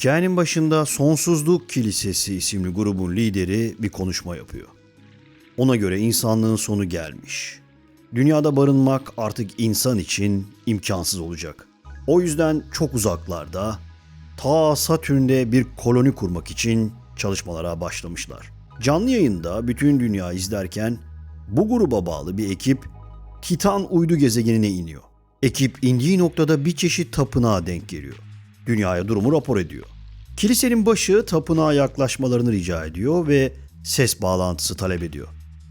Hikayenin başında Sonsuzluk Kilisesi isimli grubun lideri bir konuşma yapıyor. Ona göre insanlığın sonu gelmiş. Dünyada barınmak artık insan için imkansız olacak. O yüzden çok uzaklarda, ta Satürn'de bir koloni kurmak için çalışmalara başlamışlar. Canlı yayında bütün dünya izlerken bu gruba bağlı bir ekip Titan uydu gezegenine iniyor. Ekip indiği noktada bir çeşit tapınağa denk geliyor. Dünyaya durumu rapor ediyor. Kilisenin başı tapınağa yaklaşmalarını rica ediyor ve ses bağlantısı talep ediyor.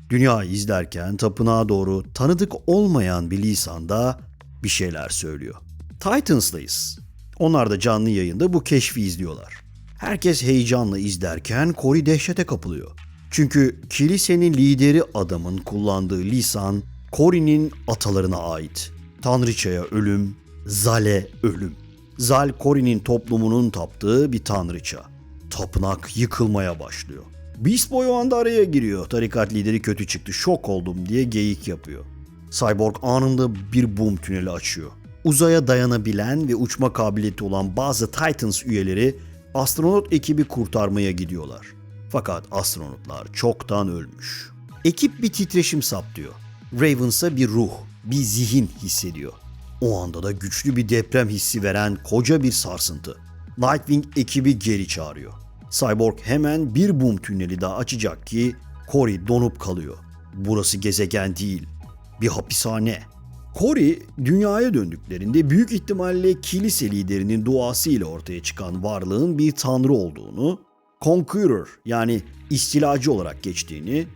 Dünyayı izlerken tapınağa doğru tanıdık olmayan bir lisanda bir şeyler söylüyor. Titans'dayız. Onlar da canlı yayında bu keşfi izliyorlar. Herkes heyecanla izlerken Cory dehşete kapılıyor. Çünkü kilisenin lideri adamın kullandığı lisan Cory'nin atalarına ait. Tanrıçaya ölüm, Zal'e ölüm. Zal Cory'nin toplumunun taptığı bir tanrıça. Tapınak yıkılmaya başlıyor. Beast Boy o anda araya giriyor. Tarikat lideri kötü çıktı, şok oldum diye geyik yapıyor. Cyborg anında bir boom tüneli açıyor. Uzaya dayanabilen ve uçma kabiliyeti olan bazı Titans üyeleri astronot ekibi kurtarmaya gidiyorlar. Fakat astronotlar çoktan ölmüş. Ekip bir titreşim saptıyor. Ravens'a bir ruh, bir zihin hissediyor. O anda da güçlü bir deprem hissi veren koca bir sarsıntı. Nightwing ekibi geri çağırıyor. Cyborg hemen bir boom tüneli daha açacak ki Cory donup kalıyor. Burası gezegen değil, bir hapishane. Cory dünyaya döndüklerinde büyük ihtimalle kilise liderinin duasıyla ortaya çıkan varlığın bir tanrı olduğunu, Conqueror yani istilacı olarak geçtiğini,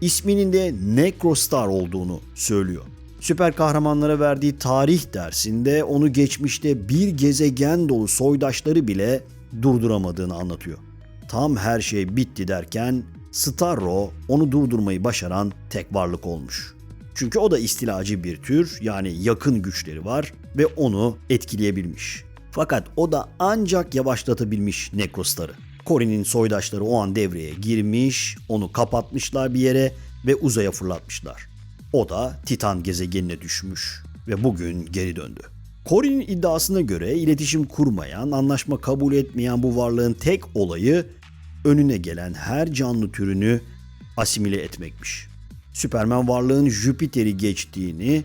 isminin de Necrostar olduğunu söylüyor. Süper kahramanlara verdiği tarih dersinde onu geçmişte bir gezegen dolu soydaşları bile durduramadığını anlatıyor. Tam her şey bitti derken Starro onu durdurmayı başaran tek varlık olmuş. Çünkü o da istilacı bir tür yani yakın güçleri var ve onu etkileyebilmiş. Fakat o da ancak yavaşlatabilmiş Necrostar'ı. Cory'nin soydaşları o an devreye girmiş, onu kapatmışlar bir yere ve uzaya fırlatmışlar. O da Titan gezegenine düşmüş ve bugün geri döndü. Cory'nin iddiasına göre iletişim kurmayan, anlaşma kabul etmeyen bu varlığın tek olayı önüne gelen her canlı türünü asimile etmekmiş. Superman varlığın Jüpiter'i geçtiğini,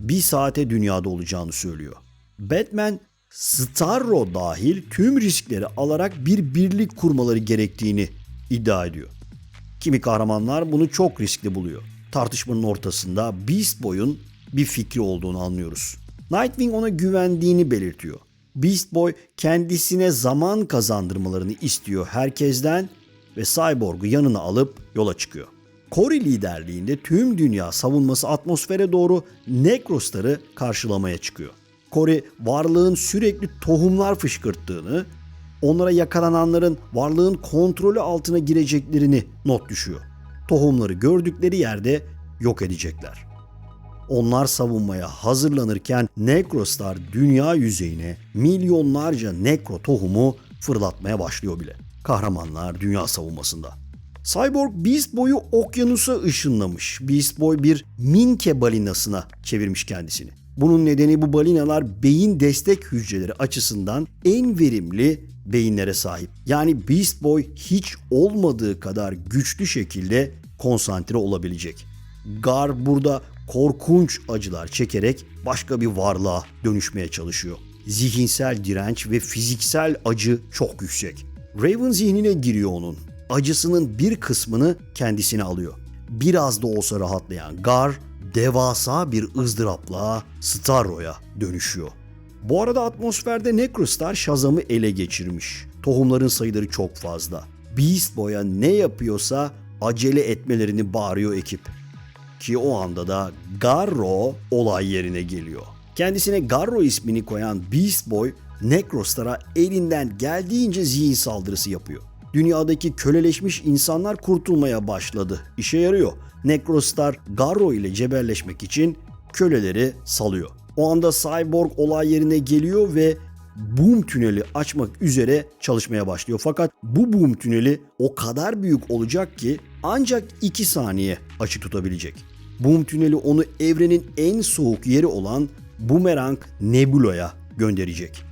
bir saate dünyada olacağını söylüyor. Batman, Starro dahil tüm riskleri alarak bir birlik kurmaları gerektiğini iddia ediyor. Kimi kahramanlar bunu çok riskli buluyor. Tartışmanın ortasında Beast Boy'un bir fikri olduğunu anlıyoruz. Nightwing ona güvendiğini belirtiyor. Beast Boy kendisine zaman kazandırmalarını istiyor herkesten ve Cyborg'u yanına alıp yola çıkıyor. Cory liderliğinde tüm dünya savunması atmosfere doğru Necrostar'ı karşılamaya çıkıyor. Cory varlığın sürekli tohumlar fışkırttığını, onlara yakalananların varlığın kontrolü altına gireceklerini not düşüyor. Tohumları gördükleri yerde yok edecekler. Onlar savunmaya hazırlanırken Necrostar dünya yüzeyine milyonlarca Necro tohumu fırlatmaya başlıyor bile. Kahramanlar dünya savunmasında. Cyborg Beast Boy'u okyanusa ışınlamış. Beast Boy bir minke balinasına çevirmiş kendisini. Bunun nedeni bu balinalar beyin destek hücreleri açısından en verimli beyinlere sahip. Yani Beast Boy hiç olmadığı kadar güçlü şekilde konsantre olabilecek. Gar burada korkunç acılar çekerek başka bir varlığa dönüşmeye çalışıyor. Zihinsel direnç ve fiziksel acı çok yüksek. Raven zihnine giriyor onun. Acısının bir kısmını kendisine alıyor. Biraz da olsa rahatlayan Gar devasa bir ızdırapla Starro'ya dönüşüyor. Bu arada atmosferde Necrostar Shazam'ı ele geçirmiş. Tohumların sayıları çok fazla. Beast Boy'a ne yapıyorsa acele etmelerini bağırıyor ekip. Ki o anda da Garro olay yerine geliyor. Kendisine Garro ismini koyan Beast Boy, Necrostar'a elinden geldiğince zihin saldırısı yapıyor. Dünyadaki köleleşmiş insanlar kurtulmaya başladı. İşe yarıyor. Necrostar Garro ile cebelleşmek için köleleri salıyor. O anda Cyborg olay yerine geliyor ve boom tüneli açmak üzere çalışmaya başlıyor. Fakat bu boom tüneli o kadar büyük olacak ki ancak 2 saniye açık tutabilecek. Boom tüneli onu evrenin en soğuk yeri olan Boomerang Nebula'ya gönderecek.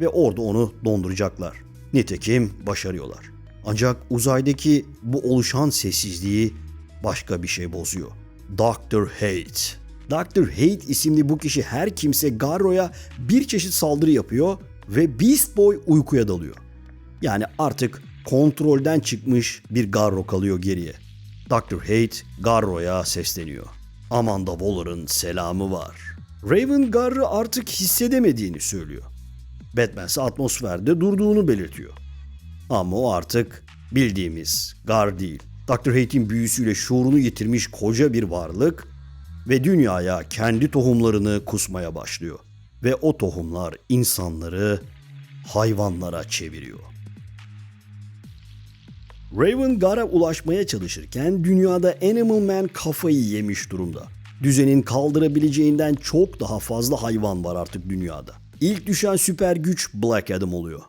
Ve orada onu donduracaklar. Nitekim başarıyorlar. Ancak uzaydaki bu oluşan sessizliği başka bir şey bozuyor. Dr. Hate. Dr. Hate isimli bu kişi her kimse Garro'ya bir çeşit saldırı yapıyor ve Beast Boy uykuya dalıyor. Yani artık kontrolden çıkmış bir Garro kalıyor geriye. Dr. Hate Garro'ya sesleniyor. Amanda Waller'ın selamı var. Raven Garr'ı artık hissedemediğini söylüyor. Batman ise atmosferde durduğunu belirtiyor. Ama o artık bildiğimiz Gar değil. Dr. Hate'in büyüsüyle şuurunu yitirmiş koca bir varlık ve dünyaya kendi tohumlarını kusmaya başlıyor. Ve o tohumlar insanları hayvanlara çeviriyor. Raven Gar'a ulaşmaya çalışırken dünyada Animal Man kafayı yemiş durumda. Düzenin kaldırabileceğinden çok daha fazla hayvan var artık dünyada. İlk düşen süper güç Black Adam oluyor.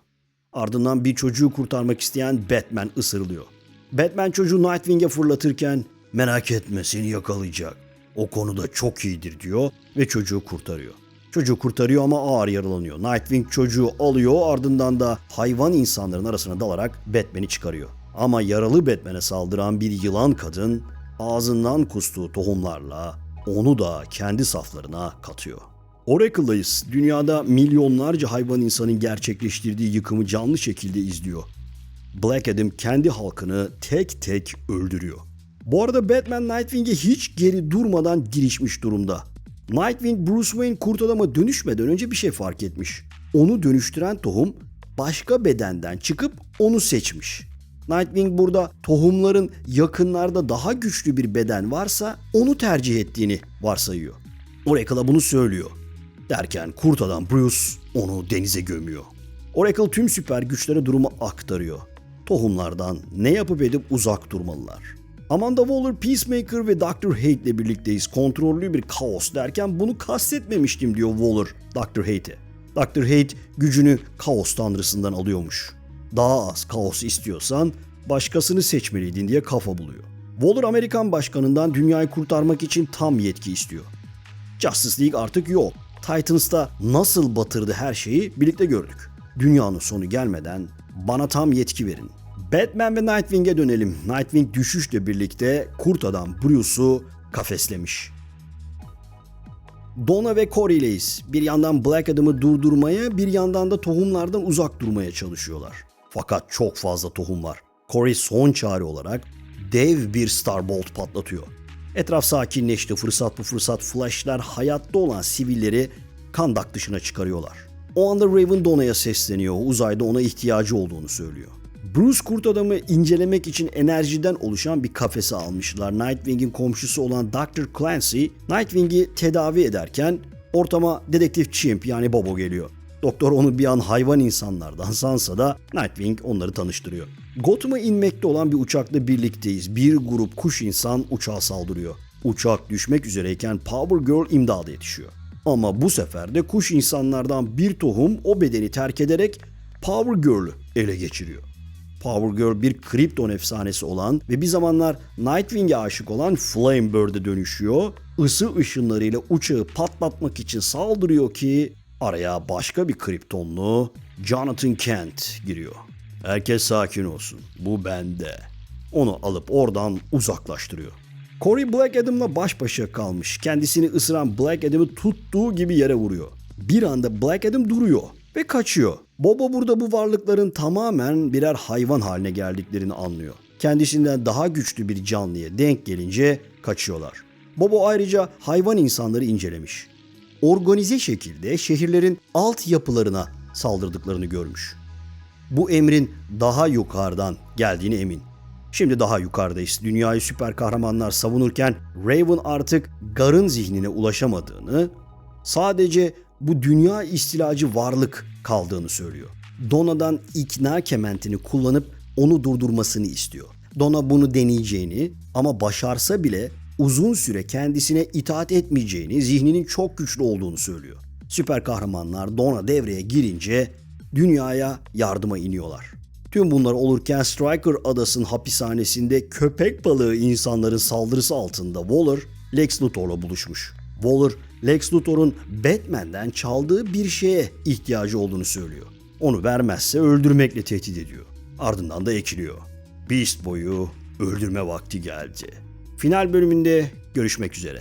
Ardından bir çocuğu kurtarmak isteyen Batman ısırılıyor. Batman çocuğu Nightwing'e fırlatırken merak etme seni yakalayacak. O konuda çok iyidir diyor ve çocuğu kurtarıyor. Çocuğu kurtarıyor ama ağır yaralanıyor. Nightwing çocuğu alıyor ardından da hayvan insanların arasına dalarak Batman'i çıkarıyor. Ama yaralı Batman'e saldıran bir yılan kadın ağzından kustuğu tohumlarla onu da kendi saflarına katıyor. Oracle'dayız. Dünyada milyonlarca hayvan insanın gerçekleştirdiği yıkımı canlı şekilde izliyor. Black Adam kendi halkını tek tek öldürüyor. Bu arada Batman Nightwing'e hiç geri durmadan girişmiş durumda. Nightwing Bruce Wayne kurt dönüşmeden önce bir şey fark etmiş. Onu dönüştüren tohum başka bedenden çıkıp onu seçmiş. Nightwing burada tohumların yakınlarda daha güçlü bir beden varsa onu tercih ettiğini varsayıyor. Oracle'a bunu söylüyor. Derken kurt adam Bruce onu denize gömüyor. Oracle tüm süper güçlere durumu aktarıyor. Tohumlardan ne yapıp edip uzak durmalılar. Amanda Waller, Peacemaker ve Dr. Hate ile birlikteyiz. Kontrollü bir kaos derken bunu kastetmemiştim diyor Waller Dr. Hate'e. Dr. Hate gücünü kaos tanrısından alıyormuş. Daha az kaos istiyorsan başkasını seçmeliydin diye kafa buluyor. Waller Amerikan başkanından dünyayı kurtarmak için tam yetki istiyor. Justice League artık yok. Titans'ta nasıl batırdı her şeyi birlikte gördük. Dünyanın sonu gelmeden bana tam yetki verin. Batman ve Nightwing'e dönelim. Nightwing düşüşle birlikte kurt adam Bruce'u kafeslemiş. Donna ve Corey'leyiz. Bir yandan Black Adam'ı durdurmaya, bir yandan da tohumlardan uzak durmaya çalışıyorlar. Fakat çok fazla tohum var. Corey son çare olarak dev bir Starbolt patlatıyor. Etraf sakinleşti. Fırsat bu fırsat flashlar hayatta olan sivilleri kandak dışına çıkarıyorlar. O anda Raven Donna'ya sesleniyor. Uzayda ona ihtiyacı olduğunu söylüyor. Bruce kurt adamı incelemek için enerjiden oluşan bir kafese almışlar. Nightwing'in komşusu olan Dr. Clancy, Nightwing'i tedavi ederken ortama dedektif Chimp yani Bobo geliyor. Doktor onu bir an hayvan insanlardan sansa da Nightwing onları tanıştırıyor. Gotham'a inmekte olan bir uçakla birlikteyiz. Bir grup kuş insan uçağa saldırıyor. Uçak düşmek üzereyken Power Girl imdada yetişiyor. Ama bu sefer de kuş insanlardan bir tohum o bedeni terk ederek Power Girl'ü ele geçiriyor. Power Girl bir Krypton efsanesi olan ve bir zamanlar Nightwing'e aşık olan Flamebird'e dönüşüyor. Isı ışınlarıyla uçağı patlatmak için saldırıyor ki araya başka bir Kryptonlu Jonathan Kent giriyor. Herkes sakin olsun. Bu bende. Onu alıp oradan uzaklaştırıyor. Corey Black Adam'la baş başa kalmış. Kendisini ısıran Black Adam'ı tuttuğu gibi yere vuruyor. Bir anda Black Adam duruyor ve kaçıyor. Bobo burada bu varlıkların tamamen birer hayvan haline geldiklerini anlıyor. Kendisinden daha güçlü bir canlıya denk gelince kaçıyorlar. Bobo ayrıca hayvan insanları incelemiş. Organize şekilde şehirlerin alt yapılarına saldırdıklarını görmüş. Bu emrin daha yukarıdan geldiğini emin. Şimdi daha yukarıdayız. Dünyayı süper kahramanlar savunurken Raven artık Gar'ın zihnine ulaşamadığını, sadece bu dünya istilacı varlık kaldığını söylüyor. Dona'dan ikna kementini kullanıp onu durdurmasını istiyor. Dona bunu deneyeceğini ama başarsa bile uzun süre kendisine itaat etmeyeceğini, zihninin çok güçlü olduğunu söylüyor. Süper kahramanlar Dona devreye girince dünyaya yardıma iniyorlar. Tüm bunlar olurken Stryker adasının hapishanesinde köpek balığı insanların saldırısı altında Waller, Lex Luthor'la buluşmuş. Waller, Lex Luthor'un Batman'den çaldığı bir şeye ihtiyacı olduğunu söylüyor. Onu vermezse öldürmekle tehdit ediyor. Ardından da ekiliyor. Beast boyu öldürme vakti geldi. Final bölümünde görüşmek üzere.